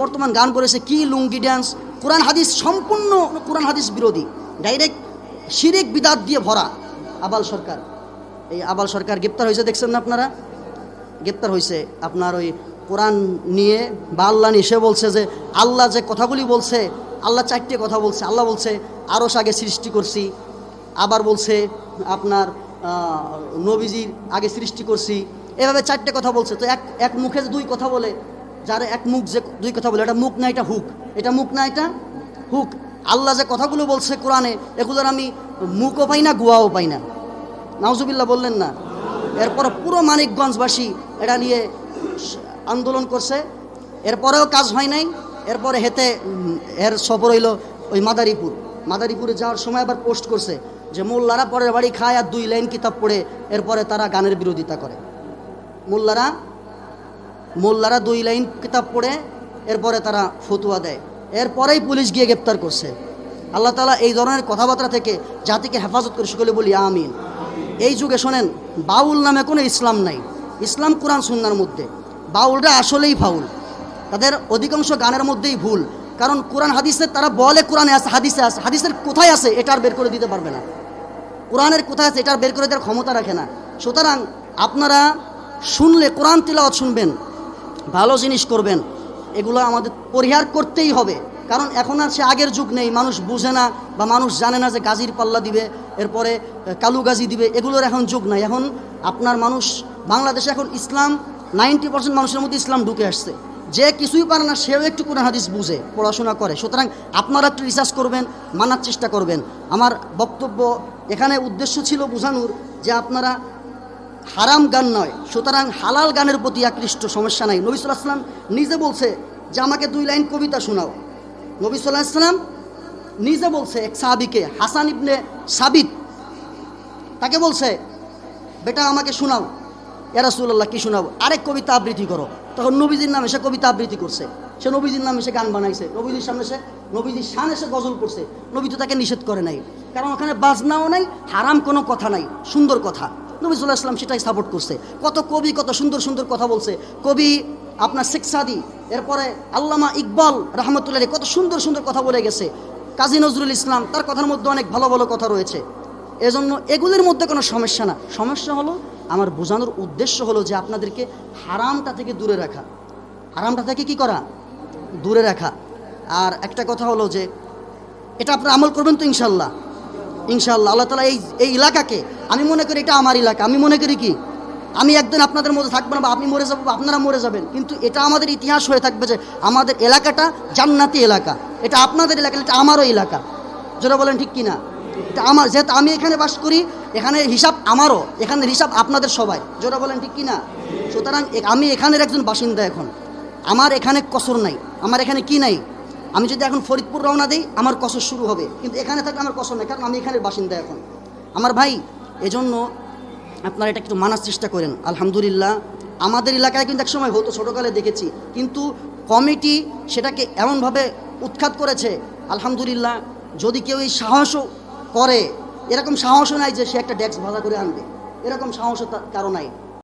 বর্তমান গান করেছে কি লুঙ্গি ড্যান্স কোরআন হাদিস সম্পূর্ণ কোরআন হাদিস বিরোধী। ডাইরেক্ট শিরিক বিদাত দিয়ে ভরা আবাল সরকার। এই আবাল সরকার গ্রেপ্তার হয়েছে, দেখছেন না আপনারা? গ্রেপ্তার হয়েছে। আপনার ওই কোরআন নিয়ে বা আল্লাহ নিয়ে সে বলছে যে, আল্লাহ যে কথাগুলি বলছে, আল্লাহ চারটে কথা বলছে। আল্লাহ বলছে আরও আগে সৃষ্টি করছি। আবার বলছে, আপনার নবীজির আগে সৃষ্টি করছি। এভাবে চারটে কথা বলছে। তো এক এক মুখে দুই কথা বলে যার এক মুখ যে দুই কথা বলে, এটা মুখ না, এটা হুক। এটা মুখ না, এটা হুক। আল্লাহ যে কথাগুলো বলছে কোরআনে, এগুলোর আমি মুখও পাই না গুয়াও পাই না। নাউজুবিল্লাহ বললেন না। এরপরে পুরো মানিকগঞ্জবাসী এটা নিয়ে আন্দোলন করছে। এরপরেও কাজ হয় নাই। এরপরে হেতে এর সফর হইল ওই মাদারীপুর। মাদারীপুরে যাওয়ার সময় আবার পোস্ট করছে যে, মোল্লারা পরের বাড়ি খায় আর দুই লাইন কিতাব পড়ে, এরপরে তারা গানের বিরোধিতা করে। মোল্লারা মোল্লারা দুই লাইন কিতাব পড়ে, এরপরে তারা ফতুয়া দেয়। এরপরেই পুলিশ গিয়ে গ্রেপ্তার করছে। আল্লাহ তালা এই ধরনের কথাবার্তা থেকে জাতিকে হেফাজত করে সকলে বলি, আমিন। এই যুগে শোনেন, বাউল নামে কোনো ইসলাম নাই। ইসলাম কোরআন সুন্নার মধ্যে। বাউলরা আসলেই ফাউল। তাদের অধিকাংশ গানের মধ্যেই ভুল। কারণ কোরআন হাদিসে তারা বলে কোরআনে আছে, হাদিসে আছে। হাদিসের কোথায় আছে, এটা আর বের করে দিতে পারবে না। কোরআনের কোথায় আছে, এটা আর বের করে দেওয়ার ক্ষমতা রাখে না। সুতরাং আপনারা শুনলে কোরআন তিলাওয়াত শুনবেন। ভালো জিনিস করবেন, এগুলো আমাদের পরিহার করতেই হবে। কারণ এখন আর সে আগের যুগ নেই, মানুষ বুঝে না বা মানুষ জানে না যে গাজীর পাল্লা দিবে, এরপরে কালু গাজী দিবে, এগুলোর এখন যুগ নাই। এখন আপনার মানুষ, বাংলাদেশে এখন ইসলাম, নাইনটি পার্সেন্ট মানুষের মধ্যে ইসলাম ঢুকে আসছে। যে কিছুই পারে না, সেও একটু কোরআন হাদিস বুঝে, পড়াশোনা করে। সুতরাং আপনারা একটু রিসার্চ করবেন, মানার চেষ্টা করবেন। আমার বক্তব্য এখানে উদ্দেশ্য ছিল বোঝানোর যে আপনারা হারাম গান নয়, সুতরাং হালাল গানের প্রতি আকৃষ্ট, সমস্যা নাই। নবী সাল্লাহ সাল্লাম নিজে বলছে, যে আমাকে দুই লাইন কবিতা শোনাও। নবী সাল্লাহ সাল্লাম নিজে বলছে, এক সাহাবিকে, হাসান ইবনে সাবিত, তাকে বলছে, বেটা, আমাকে শোনাও। এরাসুল্লাহ কি শোনাবো আরেক কবিতা আবৃত্তি করো। তখন নবীজির নামে সে কবিতা আবৃত্তি করছে। সে নবীজির নামে সে গান বানাইছে। নবীজির সামনে সে, নবীজির শানে সে গজল করছে। নবী তো তাকে নিষেধ করে নাই। কারণ ওখানে বাজনাও নাই, হারাম কোনো কথা নাই। সুন্দর কথা। নবী সাল্লাহ আসলাম সেটাই সাপোর্ট করছে। কত কবি কত সুন্দর সুন্দর কথা বলছে। কবি আপনার শেখ সাদি, এরপরে আল্লামা ইকবাল রহমতুল্লাহ কত সুন্দর সুন্দর কথা বলে গেছে। কাজী নজরুল ইসলাম, তার কথার মধ্যে অনেক ভালো ভালো কথা রয়েছে। এজন্য এগুলির মধ্যে কোনো সমস্যা না। সমস্যা হলো, আমার বোঝানোর উদ্দেশ্য হলো যে আপনাদেরকে হারামটা থেকে দূরে রাখা। হারামটা থেকে কি করা? দূরে রাখা। আর একটা কথা হলো যে, এটা আপনারা আমল করবেন তো ইনশাল্লাহ ইনশাল্লাহ আল্লাহ তালা এই এই এলাকাকে আমি মনে করি এটা আমার এলাকা। আমি মনে করি কি? আমি একদিন আপনাদের মধ্যে থাকব না বা আপনি মরে যাব বা আপনারা মরে যাবেন। কিন্তু এটা আমাদের ইতিহাস হয়ে থাকবে যে আমাদের এলাকাটা জান্নাতি এলাকা। এটা আপনাদের এলাকা, এটা আমারও এলাকা। যেটা বলেন ঠিক কিনা? এটা আমার, যেহেতু আমি এখানে বাস করি এখানে হিসাব আমারও, এখানের হিসাব আপনাদের সবাই। যেটা বলেন ঠিক কিনা? সুতরাং আমি এখানের একজন বাসিন্দা এখন। আমার এখানে কসর নাই। আমার এখানে কি নাই? আমি যদি এখন ফরিদপুর রওনা দিই, আমার কসর শুরু হবে। কিন্তু এখানে থাকলে আমার কসর নেই, কারণ আমি এখানের বাসিন্দা এখন। আমার ভাই এজন্য আপনারা এটা একটু মানার চেষ্টা করেন। আলহামদুলিল্লাহ, আমাদের এলাকায় কিন্তু এক সময় হতো, ছোটোকালে দেখেছি। কিন্তু কমিটি সেটাকে এমনভাবে উৎখাত করেছে, আলহামদুলিল্লাহ, যদি কেউ এই সাহসও করে, এরকম সাহসও নাই যে সে একটা ডেস্ক ভাড়া করে আনবে। এরকম সাহসও কারও নাই।